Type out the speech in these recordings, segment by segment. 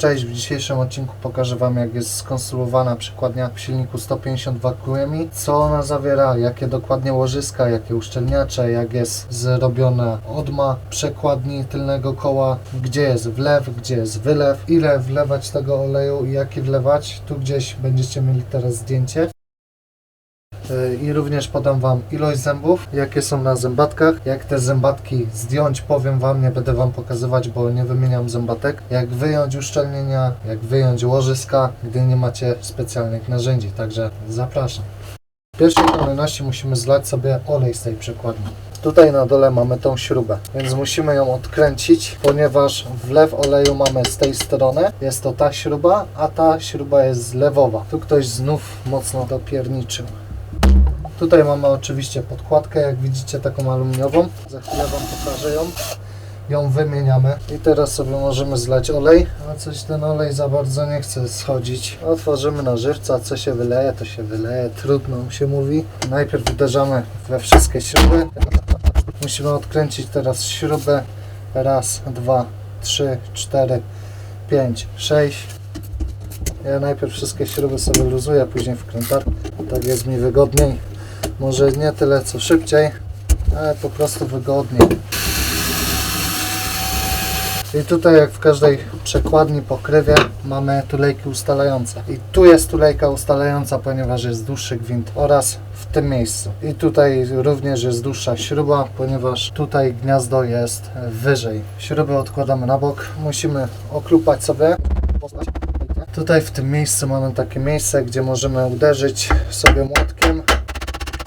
Cześć, w dzisiejszym odcinku pokażę Wam jak jest skonstruowana przekładnia w silniku 152 QMI, co ona zawiera, jakie dokładnie łożyska, jakie uszczelniacze, jak jest zrobiona odma przekładni tylnego koła, gdzie jest wlew, gdzie jest wylew, ile wlewać tego oleju i jaki wlewać. Tu gdzieś będziecie mieli teraz zdjęcie. Yy, I również podam Wam ilość zębów, jakie są na zębatkach. Jak te zębatki zdjąć, powiem Wam, nie będę Wam pokazywać, bo nie wymieniam zębatek. Jak wyjąć uszczelnienia, jak wyjąć łożyska, gdy nie macie specjalnych narzędzi. Także zapraszam. W pierwszej kolejności musimy zlać sobie olej z tej przekładni. Tutaj na dole mamy tą śrubę, więc musimy ją odkręcić, ponieważ wlew oleju mamy z tej strony. Jest to ta śruba, a ta śruba jest zlewowa. Tu ktoś znów mocno dopierniczył. Tutaj mamy oczywiście podkładkę, jak widzicie taką aluminiową. Za chwilę Wam pokażę ją. Ją wymieniamy i teraz sobie możemy zlać olej, a coś ten olej za bardzo nie chce schodzić. Otworzymy na żywca, co się wyleje, to się wyleje, trudno się mówi. Najpierw uderzamy we wszystkie śruby. Musimy odkręcić teraz śrubę. Raz, dwa, trzy, cztery, pięć, sześć. Ja najpierw wszystkie śruby sobie luzuję, później wkrętarkę. Tak jest mi wygodniej. Może nie tyle co szybciej, ale po prostu wygodniej. I tutaj jak w każdej przekładni pokrywie mamy tulejki ustalające. I tu jest tulejka ustalająca, ponieważ jest dłuższy gwint oraz w tym miejscu. I tutaj również jest dłuższa śruba, ponieważ tutaj gniazdo jest wyżej. Śruby odkładamy na bok. Musimy oklupać sobie. Tutaj w tym miejscu mamy takie miejsce, gdzie możemy uderzyć sobie młotkiem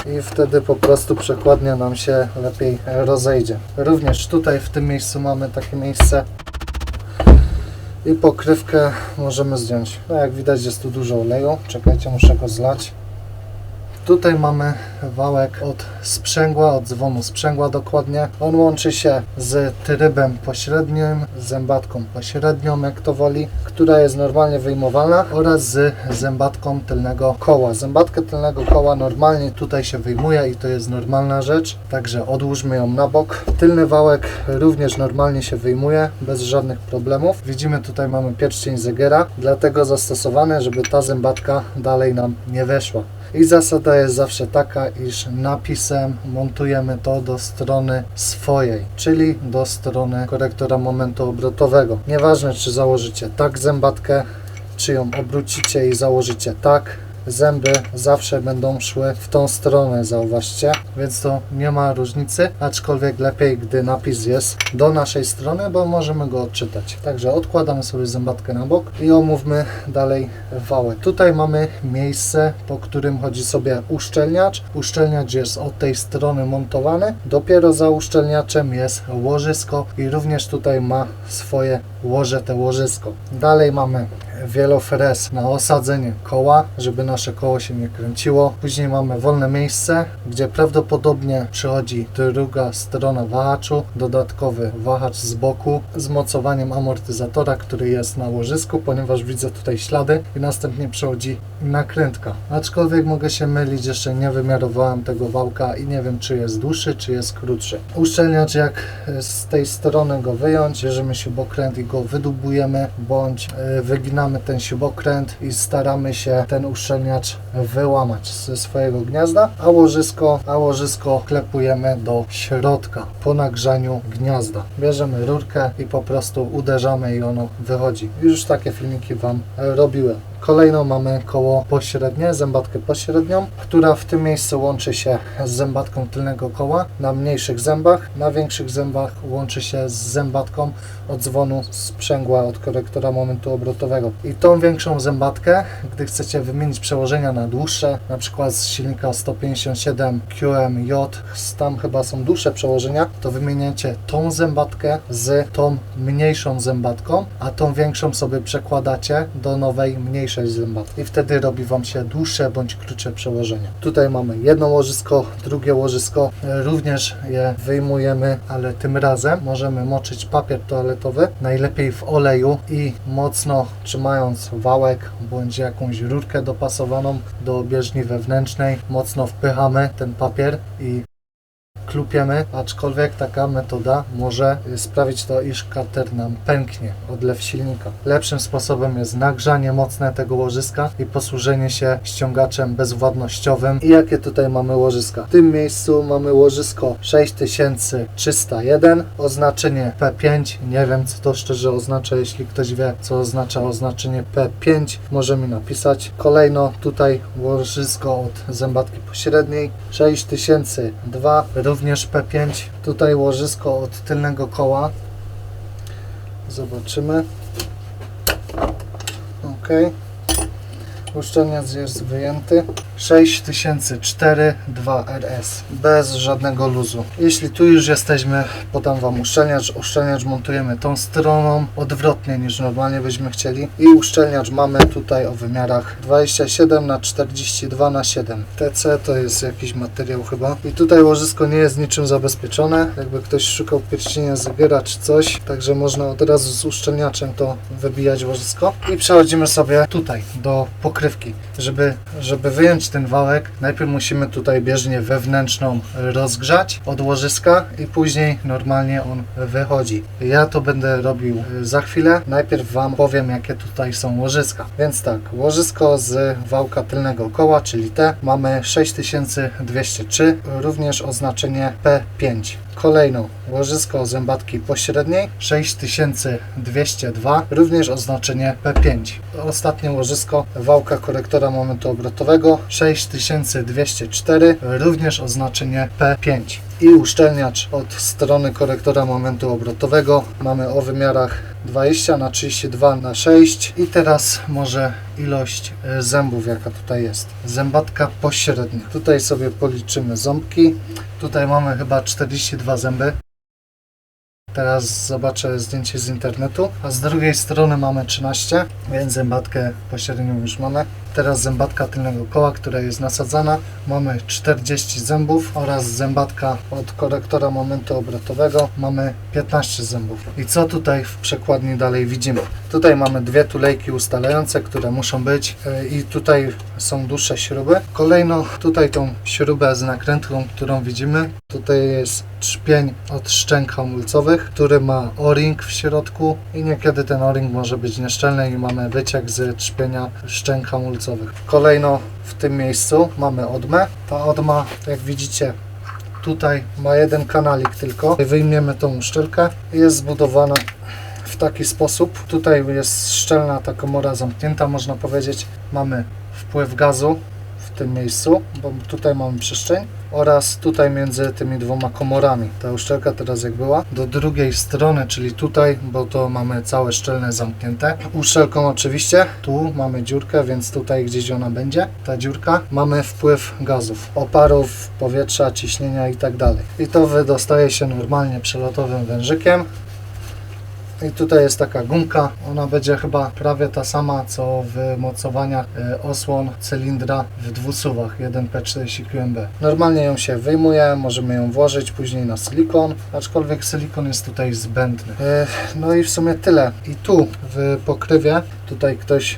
i wtedy po prostu przekładnia nam się lepiej rozejdzie. Również tutaj w tym miejscu mamy takie miejsce i pokrywkę możemy zdjąć. No jak widać jest tu dużo oleju. Czekajcie, muszę go zlać. Tutaj mamy wałek od sprzęgła, od dzwonu sprzęgła dokładnie. On łączy się z trybem pośrednim, zębatką pośrednią, jak to woli, która jest normalnie wyjmowana oraz z zębatką tylnego koła. Zębatkę tylnego koła normalnie tutaj się wyjmuje i to jest normalna rzecz, także odłóżmy ją na bok. Tylny wałek również normalnie się wyjmuje, bez żadnych problemów. Widzimy tutaj mamy pierścień Zegera, dlatego zastosowany, żeby ta zębatka dalej nam nie weszła. I zasada jest zawsze taka, iż napisem montujemy to do strony swojej, czyli do strony korektora momentu obrotowego. Nieważne, czy założycie tak zębatkę, czy ją obrócicie i założycie tak, zęby zawsze będą szły w tą stronę, zauważcie, więc to nie ma różnicy, aczkolwiek lepiej, gdy napis jest do naszej strony, bo możemy go odczytać. Także odkładamy sobie zębatkę na bok i omówmy dalej wałek. Tutaj mamy miejsce, po którym chodzi sobie uszczelniacz. Uszczelniacz jest od tej strony montowany, dopiero za uszczelniaczem jest łożysko i również tutaj ma swoje łoże, te łożysko. Dalej mamy wielofres na osadzenie koła, żeby nasze koło się nie kręciło. Później mamy wolne miejsce, gdzie prawdopodobnie przychodzi druga strona wahaczu, dodatkowy wahacz z boku z mocowaniem amortyzatora, który jest na łożysku, ponieważ widzę tutaj ślady i następnie przychodzi nakrętka. Aczkolwiek mogę się mylić, jeszcze nie wymiarowałem tego wałka i nie wiem czy jest dłuższy, czy jest krótszy. Uszczelniacz jak z tej strony go wyjąć, bierzemy śrubokręt i go wydubujemy, bądź e, wyginamy ten śrubokręt i staramy się ten uszczelniacz wyłamać ze swojego gniazda, a łożysko, a łożysko klepujemy do środka po nagrzaniu gniazda. Bierzemy rurkę i po prostu uderzamy i ono wychodzi. Już takie filmiki Wam robiłem. Kolejną mamy koło pośrednie, zębatkę pośrednią, która w tym miejscu łączy się z zębatką tylnego koła na mniejszych zębach. Na większych zębach łączy się z zębatką od dzwonu sprzęgła od korektora momentu obrotowego. I tą większą zębatkę, gdy chcecie wymienić przełożenia na dłuższe, na przykład z silnika 157 QMJ, tam chyba są dłuższe przełożenia, to wymieniacie tą zębatkę z tą mniejszą zębatką, a tą większą sobie przekładacie do nowej, mniejszej I wtedy robi Wam się dłuższe bądź krótsze przełożenie. Tutaj mamy jedno łożysko, drugie łożysko, e, również je wyjmujemy, ale tym razem możemy moczyć papier toaletowy, najlepiej w oleju i mocno trzymając wałek bądź jakąś rurkę dopasowaną do bieżni wewnętrznej, mocno wpychamy ten papier i wyklupiemy, aczkolwiek taka metoda może sprawić to, iż karter nam pęknie, odlew silnika. Lepszym sposobem jest nagrzanie mocne tego łożyska i posłużenie się ściągaczem bezwładnościowym. I jakie tutaj mamy łożyska? W tym miejscu mamy łożysko 6301, oznaczenie P5. Nie wiem, co to szczerze oznacza. Jeśli ktoś wie, co oznacza oznaczenie P5, może mi napisać. Kolejno tutaj łożysko od zębatki pośredniej 6002, również P5. Tutaj łożysko od tylnego koła. Zobaczymy. Ok. Uszczelniacz jest wyjęty. 6004 2RS bez żadnego luzu. Jeśli tu już jesteśmy, podam Wam uszczelniacz. Uszczelniacz montujemy tą stroną odwrotnie niż normalnie byśmy chcieli. I uszczelniacz mamy tutaj o wymiarach 27 na 42 na 7 TC to jest jakiś materiał chyba. I tutaj łożysko nie jest niczym zabezpieczone. Jakby ktoś szukał pierścienia Zegera czy coś, także można od razu z uszczelniaczem to wybijać łożysko. I przechodzimy sobie tutaj do pokrywki. Żeby, żeby wyjąć ten wałek, najpierw musimy tutaj bieżnię wewnętrzną rozgrzać od łożyska i później normalnie on wychodzi. Ja to będę robił y, za chwilę. Najpierw Wam powiem, jakie tutaj są łożyska. Więc tak, łożysko z wałka tylnego koła, czyli T, mamy 6203, również oznaczenie P5. Kolejną łożysko zębatki pośredniej 6202, również oznaczenie P5. Ostatnie łożysko wałka korektora momentu obrotowego 6204, również oznaczenie P5. I uszczelniacz od strony korektora momentu obrotowego mamy o wymiarach 20 na 32 na 6 i teraz może ilość e, zębów jaka tutaj jest. Zębatka pośrednia. Tutaj sobie policzymy ząbki. Tutaj mamy chyba 42 zęby. Teraz zobaczę zdjęcie z internetu. A z drugiej strony mamy 13, więc zębatkę pośrednią już mamy. Teraz zębatka tylnego koła, która jest nasadzana. Mamy 40 zębów oraz zębatka od korektora momentu obrotowego. Mamy 15 zębów. I co tutaj w przekładni dalej widzimy? Tutaj mamy dwie tulejki ustalające, które muszą być yy, i tutaj są dłuższe śruby. Kolejno tutaj tą śrubę z nakrętką, którą widzimy. Tutaj jest trzpień od szczęk hamulcowych, który ma o-ring w środku i niekiedy ten o-ring może być nieszczelny i mamy wyciek z trzpienia szczęk hamulcowych. Kolejno w tym miejscu mamy odmę. Ta odma, jak widzicie, tutaj ma jeden kanalik tylko. Wyjmiemy tą uszczelkę. Jest zbudowana w taki sposób. Tutaj jest szczelna ta komora zamknięta, można powiedzieć. Mamy wpływ gazu w tym miejscu, bo tutaj mamy przestrzeń oraz tutaj między tymi dwoma komorami. Ta uszczelka teraz jak była. Do drugiej strony, czyli tutaj, bo to mamy całe szczelne zamknięte. Uszczelką oczywiście, tu mamy dziurkę, więc tutaj gdzieś ona będzie, ta dziurka. Mamy wpływ gazów, oparów, powietrza, ciśnienia i tak dalej. I to wydostaje się normalnie przelotowym wężykiem. I tutaj jest taka gumka, ona będzie chyba prawie ta sama co w mocowaniach e, osłon cylindra w dwusuwach 1P40QMB. Normalnie ją się wyjmuje, możemy ją włożyć później na silikon, aczkolwiek silikon jest tutaj zbędny. E, No i w sumie tyle. I tu w pokrywie, tutaj ktoś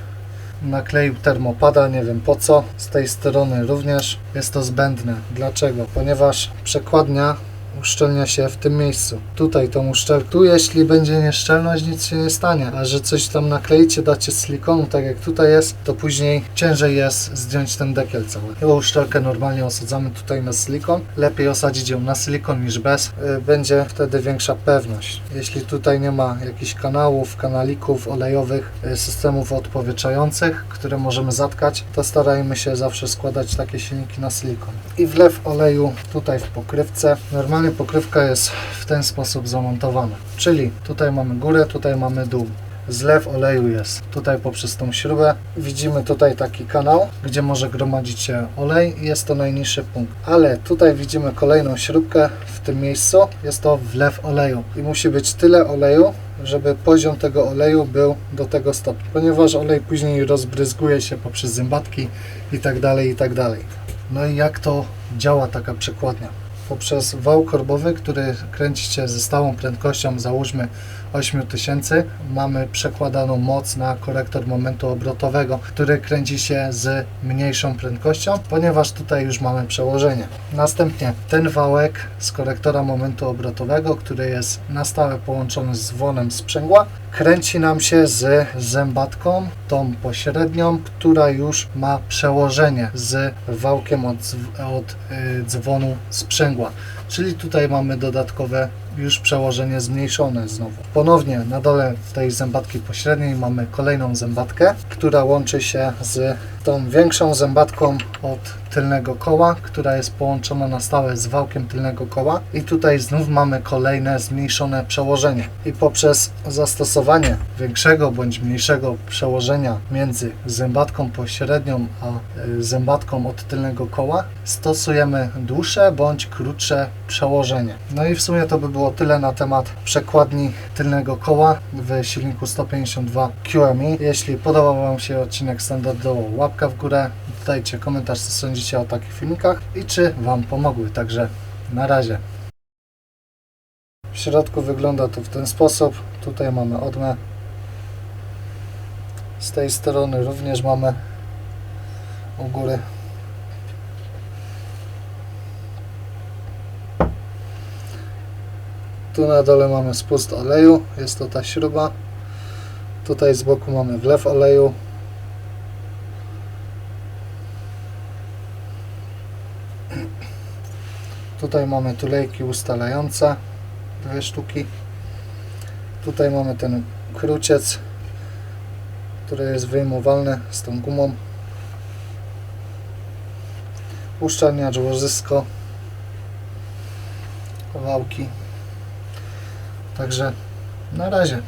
nakleił termopada, nie wiem po co. Z tej strony również jest to zbędne. Dlaczego? Ponieważ przekładnia uszczelnia się w tym miejscu. Tutaj tą uszczelkę. Tu jeśli będzie nieszczelność, nic się nie stanie. A że coś tam nakleicie, dacie silikonu, tak jak tutaj jest, to później ciężej jest zdjąć ten dekiel cały. Tą uszczelkę normalnie osadzamy tutaj na silikon. Lepiej osadzić ją na silikon niż bez. Y, Będzie wtedy większa pewność. Jeśli tutaj nie ma jakichś kanałów, kanalików olejowych, y, systemów odpowietrzających, które możemy zatkać, to starajmy się zawsze składać takie silniki na silikon. I wlew oleju tutaj w pokrywce. Normalnie pokrywka jest w ten sposób zamontowana. Czyli tutaj mamy górę, tutaj mamy dół. Zlew oleju jest tutaj poprzez tą śrubę. Widzimy tutaj taki kanał, gdzie może gromadzić się olej i jest to najniższy punkt. Ale tutaj widzimy kolejną śrubkę w tym miejscu. Jest to wlew oleju i musi być tyle oleju, żeby poziom tego oleju był do tego stopnia, ponieważ olej później rozbryzguje się poprzez zębatki i tak dalej, i tak dalej. No i jak to działa taka przekładnia? Poprzez wał korbowy, który kręcicie ze stałą prędkością, załóżmy 8000 mamy przekładaną moc na korektor momentu obrotowego, który kręci się z mniejszą prędkością, ponieważ tutaj już mamy przełożenie. Następnie ten wałek z korektora momentu obrotowego, który jest na stałe połączony z dzwonem sprzęgła, kręci nam się z zębatką, tą pośrednią, która już ma przełożenie z wałkiem od, od y, dzwonu sprzęgła. Czyli tutaj mamy dodatkowe już przełożenie zmniejszone znowu. Ponownie na dole tej zębatki pośredniej mamy kolejną zębatkę, która łączy się z tą większą zębatką od tylnego koła, która jest połączona na stałe z wałkiem tylnego koła i tutaj znów mamy kolejne zmniejszone przełożenie. I poprzez zastosowanie większego bądź mniejszego przełożenia między zębatką pośrednią a y, zębatką od tylnego koła stosujemy dłuższe bądź krótsze przełożenie. No i w sumie to by było tyle na temat przekładni tylnego koła w silniku 152 QMI. Jeśli podobał Wam się odcinek standardowo, łapka w górę, dajcie komentarz, co sądzicie o takich filmikach i czy Wam pomogły. Także na razie. W środku wygląda to w ten sposób. Tutaj mamy odmę. Z tej strony również mamy u góry Tu na dole mamy spust oleju, jest to ta śruba. Tutaj z boku mamy wlew oleju. Tutaj mamy tulejki ustalające, dwie sztuki. Tutaj mamy ten kruciec, który jest wyjmowalny z tą gumą. Uszczelniacz łożysko, wałki. Także na razie.